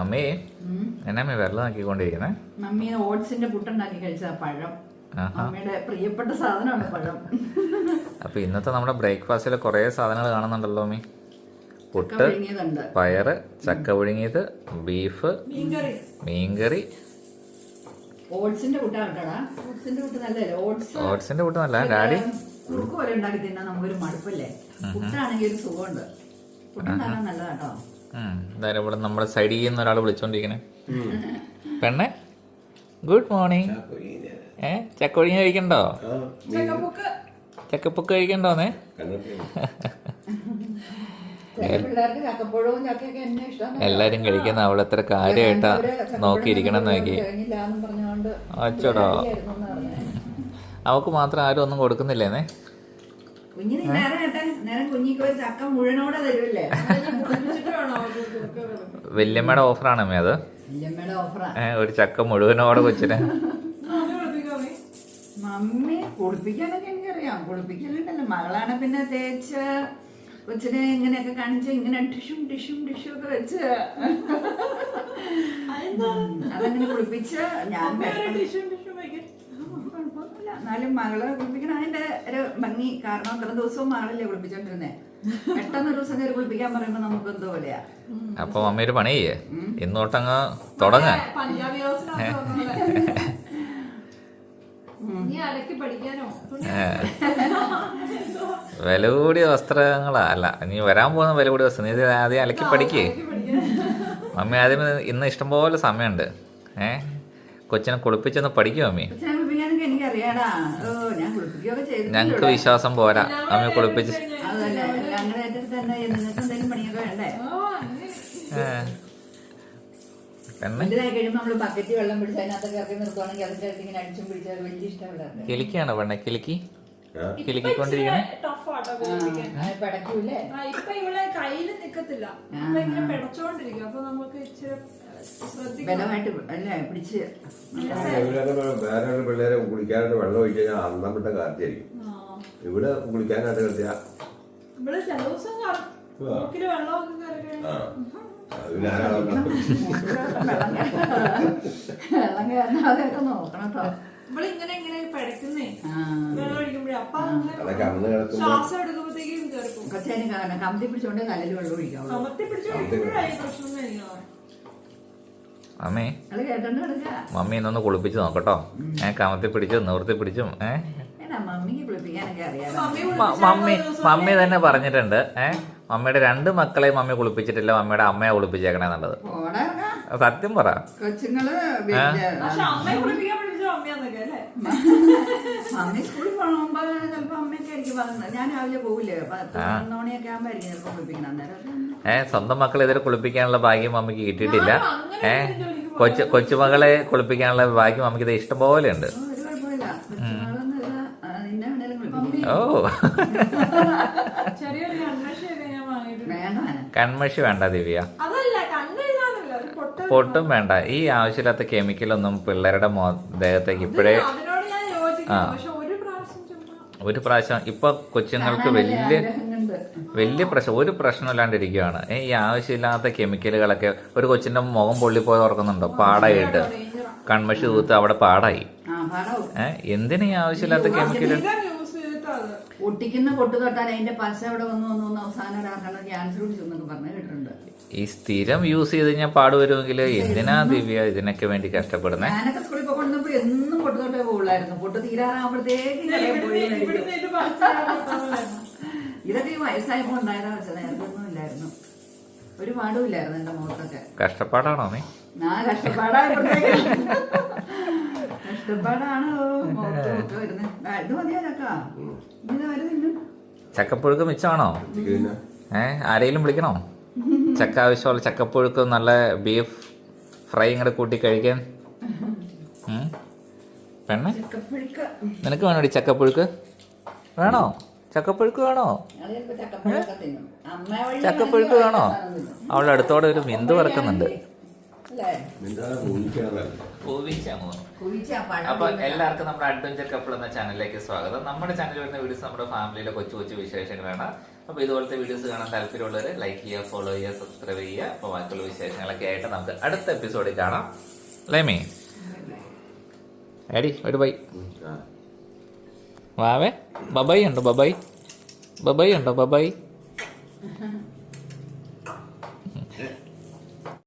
അമ്മേ എന്നമ്മേ വെള്ളം ആക്കിക്കൊണ്ടിരിക്കുന്നേ മമ്മി ഓട്സിന്റെ പുട്ടുണ്ടാക്കി കഴിച്ച പഴം. അമ്മയുടെ പ്രിയപ്പെട്ട സാധനമാണ് പഴം. അപ്പൊ ഇന്നത്തെ നമ്മുടെ ബ്രേക്ക്ഫാസ്റ്റിൽ കുറേ സാധനങ്ങൾ കാണുന്നുണ്ടല്ലോ അമ്മേ പുട്ട് പയറ് ചക്ക പുഴുങ്ങിയത് ബീഫ് മീൻകറി. ഓട്സിന്റെ ഓട്സിന്റെ പുട്ട് നല്ല ഡാഡി? കുറുക്ക് പോലെ ഉണ്ടാക്കി തിന്നാൻ നമുക്കൊരു മടുപ്പല്ലേ? പുട്ടാണെങ്കിൽ ഒരു സുഖമുണ്ട്. പുട്ടുണ്ടാക്കാൻ നല്ലതാട്ടോ. എന്തായാലും ഇവിടെ നമ്മുടെ സൈഡിൽ നിന്ന് ഒരാൾ വിളിച്ചോണ്ടിരിക്കണേ. പെണ്ണെ ഗുഡ് മോർണിംഗ് ഏ ചക്കപ്പൊഴി കഴിക്കണ്ടോ? ചക്കപ്പൊക്ക്. കഴിക്കണ്ടോന്നേ? എല്ലാരും കഴിക്കുന്ന അവൾ എത്ര കാര്യമായിട്ടാ നോക്കിയിരിക്കണം നോക്കി. കഴിഞ്ഞില്ല എന്ന് പറഞ്ഞുകൊണ്ട് അച്ചോടോ. അവക്ക് മാത്രം ആരും ഒന്നും കൊടുക്കുന്നില്ലേന്നേ? കുഞ്ഞിന് നേരം കുഞ്ഞിക്ക് ഒരു ചക്ക മുഴുവനോടെ തരുമല്ലേ വല്യമ്മയുടെ ഓഫറാണ് അമ്മ അത്. വല്യമ്മയുടെ ഓഫറാ. ഒരു ചക്ക മുഴുവനോടെ കൊച്ചിന്. മമ്മി കുളിപ്പിക്കാനൊക്കെ എനിക്കറിയാം. കുളിപ്പിക്കലുണ്ടല്ലോ. മകളാണ് പിന്നെ തേച്ച് കൊച്ചിനെ ഇങ്ങനെയൊക്കെ കാണിച്ച് ഇങ്ങനെ ടിഷും ടിഷും ടിഷും ഒക്കെ വെച്ച്. അതങ്ങനെ കുളിപ്പിച്ച് ഞാൻ കുഴപ്പമൊന്നുമില്ല. എന്നാലും മകളെ കുളിപ്പിക്കണം. അതിന്റെ ഒരു ഭംഗി കാരണം അത്ര ദിവസവും മകളല്ലേ കുളിപ്പിച്ചോണ്ടിരുന്നേ. പെട്ടെന്ന് ഒരു ദിവസം കയറി കുളിപ്പിക്കാൻ പറയുമ്പോ നമുക്ക് എന്തോ പോലെയാ. അപ്പൊ അമ്മ ഒരു പണി ചെയ്യേ ഇന്നോട്ടങ്ങ് തുടങ്ങ. പഞ്ചാബി ഹൗസിനകത്ത് പറഞ്ഞ പോലെ. നീ അലക്കി പഠിക്കാനോ? തുണി വില കൂടിയ വസ്ത്രങ്ങളാ. അല്ല നീ വരാൻ പോകുന്ന വില കൂടിയ വസ്ത്രം. നീ ആദ്യം അലക്കി പഠിക്കേ. മമ്മി ആദ്യം ഇന്ന് ഇഷ്ടംപോലെ സമയമുണ്ട്. ഏ? കൊച്ചിനെ കുളിപ്പിച്ചൊന്ന് പഠിക്കും മമ്മി ചെയ്തു ഞങ്ങക്ക് വിശ്വാസം പോരാ. മമ്മി കുളിപ്പിച്ച് കിളിക്കാണോ. പെണ്ണെ? കിളിക്കി? കിളിക്കിക്കൊണ്ടിരിക്കണേ? ഇപ്പൊ ഇവളെ കയ്യിൽ നിക്കത്തില്ല. ഇങ്ങനെ പിടച്ചോണ്ടിരിക്കും. അപ്പൊ നമുക്ക് ഇച്ചിരി ബലമായിട്ട് അല്ലേ പിടിച്ച്. ഇവരൊക്കെ വേറെ ഒരു പിള്ളേരെ കുളിക്കാനായിട്ട് വെള്ളം ഒഴിച്ച് കഴിഞ്ഞാൽ അന്നം വിട്ട കാർത്തിയായിരിക്കും ആ. ഇവിടെ കുളിക്കാനായിട്ട് ഇവൾ ചില ദിവസം വെള്ളമൊക്കെ കയറി വെള്ളം കയറാ- വെള്ളം കയറാതെയൊക്കെ നോക്കണം കേട്ടോ ഇങ്ങനെ ഇങ്ങനെ വെള്ളം ഒഴിക്കുമ്പോഴേ അപ്പൊ ശ്വാസം എടുക്കുമ്പോഴത്തേക്കും കേൾക്കും കമത്തി പിടിച്ചോണ്ട് വെള്ളം പ്രശ്നം കഴിക്കണം മമ്മി ഇന്നൊന്ന് കുളിപ്പിച്ച് നോക്കട്ടോ. ഏ കമത്തി പിടിച്ചും നിവർത്തി പിടിച്ചും ഏ? മമ്മി മമ്മി മമ്മി തന്നെ പറഞ്ഞിട്ടുണ്ട് ഏ? മമ്മിയുടെ രണ്ട് മക്കളെ മമ്മി കുളിപ്പിച്ചിട്ടില്ല മമ്മിയുടെ അമ്മയെ കുളിപ്പിച്ചേക്കണെന്നുള്ളത് സത്യം പറ. കൊച്ചുങ്ങൾ അല്ലേ? മമ്മി സ്കൂളിൽ പോകുമ്പോ ചിലപ്പോ അമ്മയൊക്കെ ആയിരിക്കും പറയുന്നത്. ഞാൻ രാവിലെ പോകില്ലേ പത്ത് പതിനൊന്ന് മണിയൊക്കെ ആകുമ്പോഴായിരിക്കും ചിലപ്പോ കുളിപ്പിക്കണം. അന്നേരം ഏ സ്വന്തം മക്കളെ ഇതുവരെ കുളിപ്പിക്കാനുള്ള ഭാഗ്യം മമ്മിക്ക് കിട്ടിയിട്ടില്ല. ഏ കൊച്ചു കൊച്ചുമകളെ കുളിപ്പിക്കാനുള്ള ഭാഗ്യം മമ്മിക്ക് ഇത് ഇഷ്ടംപോലെ ഉണ്ട്. ഓ, ഒരു കുഴപ്പമില്ല. കൊച്ചുങ്ങളൊന്നും ഇല്ല ആ, നിന്നെ വേണേലും കുളിപ്പിക്കും. ഓ. ചെറിയൊരു കൺമഷിയൊക്കെ ഞാൻ വാങ്ങിയിട്ടുണ്ട്. വേണ്ട മോനെ. കൺമഷി വേണ്ട ദിവ്യ. പൊട്ടും വേണ്ട. ഈ ആവശ്യമില്ലാത്ത കെമിക്കലൊന്നും പിള്ളേരുടെ മോ ദേഹത്തേക്ക് ഇപ്പോഴേ ആ. ഒരു പ്രാവശ്യം ഇപ്പൊ കൊച്ചുങ്ങൾക്ക് വലിയ വലിയ പ്രശ്നം ഒരു പ്രശ്നമില്ലാണ്ടിരിക്കുകയാണ് ഈ ആവശ്യമില്ലാത്ത കെമിക്കലുകളൊക്കെ ഒരു കൊച്ചിന്റെ മുഖം പൊള്ളിപ്പോയി തുറക്കുന്നുണ്ടോ പാടായിട്ട്. കൺമഷി തൂത്ത് അവിടെ പാടായി. ഏഹ് എന്തിനാ ഈ ആവശ്യമില്ലാത്ത കെമിക്കൽ അധികം യൂസ് ചെയ്തിട്ട് അത് ഒട്ടിക്കുന്ന പൊട്ട് തൊട്ടാൽ അതിന്റെ പശ അവിടെ വന്നു വന്നു വന്ന് അവസാനം ഒരാൾക്കാണ് ക്യാൻസർ പിടിച്ചെന്നൊക്കെ പറഞ്ഞു കേട്ടിട്ടുണ്ട്. ഈ സ്ഥിരം യൂസ് ചെയ്ത് കഴിഞ്ഞാൽ പാട് വരുമെങ്കിൽ എന്തിനാ ദിവ്യ ഇതിനൊക്കെ വേണ്ടി കഷ്ടപ്പെടുന്നത് ഞാനൊക്കെ സ്കൂളിൽ കൊണ്ടുവന്നപ്പോ എന്നും പൊട്ട് തൊട്ടേ പോകുള്ളായിരുന്നു പൊട്ട് തീരാറാകുമ്പോഴത്തേക്ക് ഇതൊക്കെ ഈ വയസ്സായപ്പോ ഉണ്ടായതാ വെച്ചാൽ നേരത്തെ ഒന്നും ഇല്ലായിരുന്നു. ഒരു പാടും ഇല്ലായിരുന്നു എന്റെ മുഖത്തൊക്കെ. കഷ്ടപ്പാടാണോ നീ? ആ കഷ്ടപ്പാടായപ്പോഴത്തേക്ക്. ചക്കപ്പുഴുക്ക് മിച്ചമാണോ? ഏ ആരെങ്കിലും വിളിക്കണോ? ചക്ക ആവശ്യമുള്ള ചക്കപ്പുഴുക്ക് നല്ല ബീഫ് ഫ്രൈ ഇങ്ങോട്ട് കൂട്ടി കഴിക്കാൻ? പെണ്ണെ? നിനക്ക് വേണോ ചക്കപ്പുഴുക്ക്? വേണോ? ചക്കപ്പുഴുക്ക് വേണോ? ചക്കപ്പുഴുക്ക് വേണോ. അവളുടെ അടുത്തോടെ ഒരു മിന്ത് വറക്കുന്നുണ്ട് അപ്പൊ എല്ലാവർക്കും നമ്മുടെ അഡ്വഞ്ചർ കപ്പിൾ എന്ന ചാനലിലേക്ക് സ്വാഗതം. നമ്മുടെ ചാനലിൽ വരുന്ന വീഡിയോസ് നമ്മുടെ ഫാമിലിയിലെ കൊച്ചു കൊച്ചു വിശേഷങ്ങളാണ്. അപ്പൊ ഇതുപോലത്തെ വീഡിയോസ് കാണാൻ താല്പര്യമുള്ളവർ ലൈക്ക് ചെയ്യുക ഫോളോ ചെയ്യുക സബ്സ്ക്രൈബ് ചെയ്യുക. അപ്പൊ ബാക്കിയുള്ള വിശേഷങ്ങളൊക്കെ ആയിട്ട് നമുക്ക് അടുത്ത എപ്പിസോഡിൽ കാണാം. അല്ലേ ഏടി എടി ഒരു ബൈ വാവേ ബബായി ഉണ്ടോ ബബായി ബബായി ഉണ്ടോ ബബായി